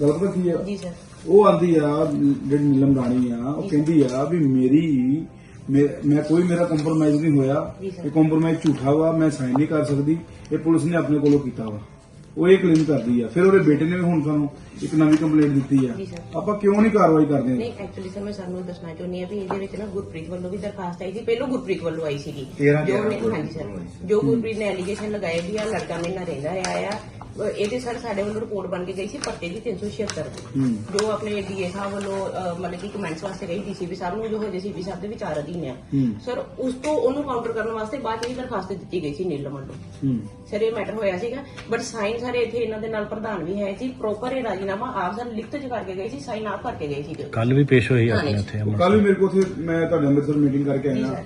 ਗੱਲ ਪਤਾ ਕੀ ਆ। ਜੀ ਸਰ। ਉਹ ਆਂਦੀ ਆ ਜਿਹੜੀ ਨੀਲਮ ਰਾਣੀ ਆ ਉਹ ਕਹਿੰਦੀ ਆ ਵੀ ਮੇਰੀ ਮੇ- ਮੈਂ ਕੋਈ ਮੇਰਾ ਕੰਪਰੋਮਾਈਜ਼ ਨਹੀਂ ਹੋਇਆ। ਜੀ ਸਰ। ਇਹ ਕੰਪਰੋਮਾਈਜ਼ ਝੂਠਾ ਵਾ ਮੈਂ ਸਾਈਨ ਨਹੀਂ ਕਰ ਸਕਦੀ। ਇਹ ਪੁਲਿਸ ਨੇ ਆਪਣੇ ਕੋਲੋਂ ਕੀਤਾ ਵਾ। ਉਹ ਇਹ ਕਲੇਮ ਕਰਦੀ ਆ। ਫਿਰ ਉਹਦੇ ਬੇਟੇ ਨੇ ਵੀ ਹੁਣ ਸਾਨੂੰ ਇੱਕ ਨਵੀਂ ਕੰਪਲੇਂਟ ਦਿੱਤੀ ਆ। ਸਰ। ਆਪਾਂ ਕਿਉਂ ਨਹੀਂ ਕਾਰਵਾਈ ਕਰਦੇ? ਨਹੀਂ ਐਕਚੁਅਲੀ ਸਰ ਮੈਂ ਸਾਨੂੰ ਦੱਸਣਾ ਚਾਹੁੰਦੀ ਹਾਂ ਵੀ ਇਹਦੇ ਵਿੱਚ ਨਾ ਗੁਰਪ੍ਰੀਤ ਵੱਲੋਂ ਵੀ ਦਰਖਾਸਤ ਆਈ ਸੀ। ਪਹਿਲੋਂ ਗੁਰਪ੍ਰੀਤ ਵੱਲੋਂ ਆਈ ਸੀਗੀ। ਜੋ ਤੇਰਾਂ ਮੈਂ- ਹਾਂਜੀ ਸਰ। ਜੋ ਗੁਰਪ੍ਰੀਤ ਨੇ ਐਲੀਗੇਸ਼ਨ ਲਗਾਏ ਵੀ ਆ ਲੜਕਾ ਮੇਰੇ ਨਾਲ ਰਹਿੰਦਾ ਆ ਆ। ਇਹਦੇ ਸਰ ਸਾਡੇ ਵੱਲੋਂ ਰਿਪੋਰਟ ਬਣ ਕੇ ਗਈ ਸੀ ਪੱਤੇ ਦੀ 376 ਦੀ। ਜੋ ਆਪਣੇ ਡੀਏ ਸਾਹਿਬ ਵੱਲੋਂ ਅਹ, ਮਤਲਬ ਕਿ ਕਮੈਂਟਸ ਵਾਸਤੇ ਗਈ ਡੀਸੀਪੀ ਸਾਹਿਬ ਨੂੰ ਜੋ ਹੋ ਸੀਪੀ ਸਾਹਿਬ ਦੇ ਵਿਚਾਰ ਅਧੀਨ ਆ। ਹੂੰ। ਸਰ ਉਸ ਤੋਂ ਉਹਨੂੰ ਕਾਊਂਟਰ ਕਰਨ ਵਾਸਤੇ ਬਾਅਦ ਵਿੱਚ ਦਰਖਾਸਤ ਦਿੱਤੀ ਗਈ ਸੀ ਨੀਲਮ ਵੱਲੋਂ। ਸਰ ਇਹ ਮੈਟਰ ਹੋਇਆ ਸੀਗਾ। ਬਟ ਸਾਈਨ ਸਾਰੇ ਇੱਥੇ ਇਹਨਾਂ ਦੇ ਨਾਲ ਪ੍ਰਧਾਨ ਵੀ ਹੈ ਜੀ। ਪ੍ਰੋਪਰ ਇਹ ਰਾਜੀਨਾਮਾ ਆਪ ਸਰ ਲਿਖਤ ਚ ਕਰਕੇ ਗਏ ਸੀ ਸਾਈਨ ਆਪ ਕਰਕੇ ਗਏ ਸੀ ਕੱਲ ਵੀ ਪੇਸ਼ ਹੋਈ ਆਪਣੇ। ਉੱਥੇ ਕੱਲ ਵੀ ਮੇਰੇ ਕੋਲ ਉੱਥੇ ਮੈਂ ਤੁਹਾਡੇ ਅੰਮ੍ਰਿਤਸਰ ਮੀਟਿੰਗ ਕਰਕੇ ਆਇਆ।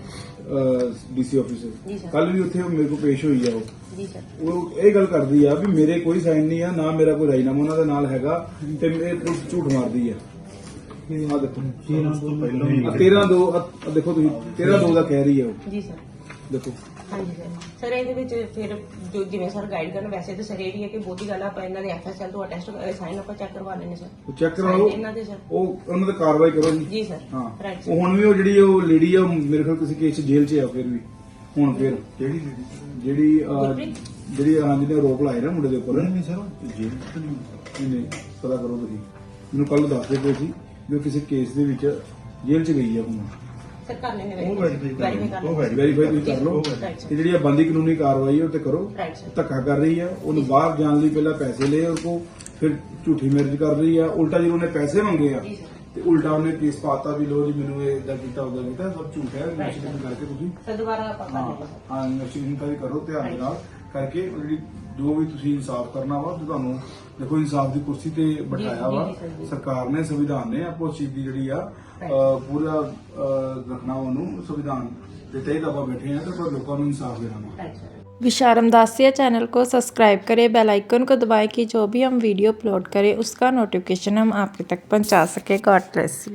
ਡੀਸੀ ਜੀ ਆਫਿਸਰ ਸਰ। ਕੱਲ ਵੀ ਉੱਥੇ ਉਹ ਮੇਰੇ ਕੋਲ ਪੇਸ਼ ਹੋਈ ਆ ਉਹ। ਜੀ ਸਰ ਉਹ ਇਹ ਗੱਲ ਕਰਦੀ ਆ ਵੀ ਮੇਰੇ ਕੋਈ ਸਾਈਨ ਨਹੀਂ ਆ ਨਾ ਮੇਰਾ ਕੋਈ ਰਾਜਨਾਮਾ ਉਹਨਾਂ ਦੇ ਨਾਲ ਹੈਗਾ ਤੇ ਇਹ ਪੁਲਿਸ ਝੂਠ ਮਾਰਦੀ ਆ। ਆ ਦੇਖੋ। ਆ 13 2 ਆ ਦੇਖੋ ਤੁਸੀਂ 13 2 ਦਾ ਕਹਿ ਰਹੀ ਆ ਉਹ। ਜੀ ਸਰ ਦੇਖੋ। ਹਾਂਜੀ। ਸਰ ਸਰ ਇਹਦੇ ਵਿੱਚ ਫਿਰ ਜੋ ਜਿਵੇਂ ਸਰ ਗਾਈਡ ਕਰਨ ਵੈਸੇ ਤਾਂ ਸਰ ਇਹ ਵੀ ਹੈ ਕਿ ਬਹੁਤੀ ਗੱਲ ਆਪਾਂ ਇਹਨਾਂ ਦੇ ਐਫਐਸਐਲ ਤੋਂ ਅਟੈਸਟ ਸਾਈਨ ਆਪਾਂ ਚੈੱਕ ਕਰਵਾ ਲੈਣੇ ਸਰ। ਉਹ ਚੈੱਕ ਕਰਾਓ। Sign ਇਹਨਾਂ ਦੇ ਸਰ। ਉਹ ਉਹਨਾਂ ਤੇ ਕਾਰਵਾਈ ਕਰੋ ਜੀ। ਜੀ ਸਰ। ਹਾਂ। ਰਾਈਟ ਉਹ ਹੁਣ ਵੀ ਉਹ ਜਿਹੜੀ ਉਹ ਲੇਡੀ ਆ ਉਹ ਮੇਰੇ ਖਿਆਲ ਕਿਸੇ ਕੇਸ 'ਚ ਜੇਲ੍ਹ 'ਚ ਆ ਫਿਰ ਵੀ। ਹੁਣ ਫਿਰ। ਕਿਹੜੀ ਜਿਹੜੀ ਅਹ, ਗੁਰਪ੍ਰੀਤ? ਜਿਹੜੀ ਹਾਂ ਜਿਹਨੇ ਆਰੋਪ ਲਾਏ ਨਾ ਮੁੰਡੇ ਦੇ ਉੱਪਰ। ਨਹੀਂ ਸਰ ਜੀ ਨਹੀਂ ਨਹੀਂ ਪਤਾ ਕਰੋ ਤੁਸੀਂ। ਮੈਨੂੰ ਕੱਲ ਦੱਸਦੇ ਪਏ ਸੀ ਵੀ ਉਹ ਕਿਸੇ ਕੇਸ ਦੇ ਵਿੱਚ ਜੇਲ੍ਹ 'ਚ ਗਈ ਆ ਹੁਣ। ਸਰ ਕਰ ਲੈਣੇ ਉਹ verify ਕਰ ਲਓ। ਉਹ ਵੈਰੀਫਾਈ ਤੁਸੀਂ ਕਰ ਲਓ। ਤੇ ਜਿਹੜੀ ਆ ਬੰਦੀ ਕਾਨੂੰਨੀ ਕਾਰਵਾਈ ਉਹ ਤੇ ਕਰੋ। ਧੱਕਾ ਕਰ ਰਹੀ ਆ ਉਹਨੂੰ ਬਾਹਰ ਜਾਣ ਲਈ ਪਹਿਲਾਂ ਪੈਸੇ ਲਏ ਉਹ ਕੋ ਫਿਰ ਝੂਠੀ ਮੈਰਿਜ ਕਰ ਰਹੀ ਆ। ਉਲਟਾ ਜਦੋਂ ਉਹਨੇ ਪੈਸੇ ਮੰਗੇ ਆ ਜੀ ਤੇ ਉਲਟਾ ਉਹਨੇ ਕੇਸ ਪਾਤਾ ਵੀ ਲੋ ਜੀ ਮੈਨੂੰ ਇਹ ਇਦਾਂ ਕੀਤਾ ਉਦਾਂ ਕੀਤਾ ਸਭ ਝੂਠ ਹੈ। ਇਨਵੈਸਟੀਗੇਸ਼ਨ ਕਰਕੇ ਤੁਸੀਂ। ਸਰ ਦੁਬਾਰਾ ਆਪਾਂ ਕਰ ਹਾਂ ਲੈਣੇ ਹਾਂ ਇਨਵੈਸਟੀਗੇਸ਼ਨ ਕਰੀ ਕਰੋ ਧਿਆਨ ਦੇ ਨਾਲ। ਕਰਕੇ ਉਹ ਜਿਹੜੀ ਜੋ ਵੀ ਤੁਸੀਂ ਇਨਸਾਫ ਕਰਨਾ ਵਾ ਤੇ ਤੁਹਾਨੂੰ ਦੇਖੋ ਇਨਸਾਫ ਦੀ ਕੁਰਸੀ ਤੇ ਬਿਠਾਇਆ ਜੀ, ਵਾ ਜੀ, ਸਰ, ਜੀ। ਸਰਕਾਰ ਨੇ ਸੰਵਿਧਾਨ ਨੇ ਆਪੋ ਚੀਜ਼ ਦੀ ਜਿਹੜੀ ਆ ਅਹ, ਪੂਰਾ ਅਹ, ਰੱਖਣਾ ਉਹਨੂੰ ਸੰਵਿਧਾਨ ਦੇ ਤਹਿਤ ਆਪਾਂ ਬੈਠੇ ਆ ਤੇ ਪਰ ਲੋਕਾਂ ਨੂੰ ਇਨਸਾਫ ਦੇਣਾ ਵਾ ਰਾਈਟ ਸਰ विशारम दासिया चैनल को सब्सक्राइब करें बेल आइकन को दबाएं कि जो भी हम वीडियो अपलोड करें उसका नोटिफिकेशन हम आपके तक पहुंचा सके गॉड ब्लेस यू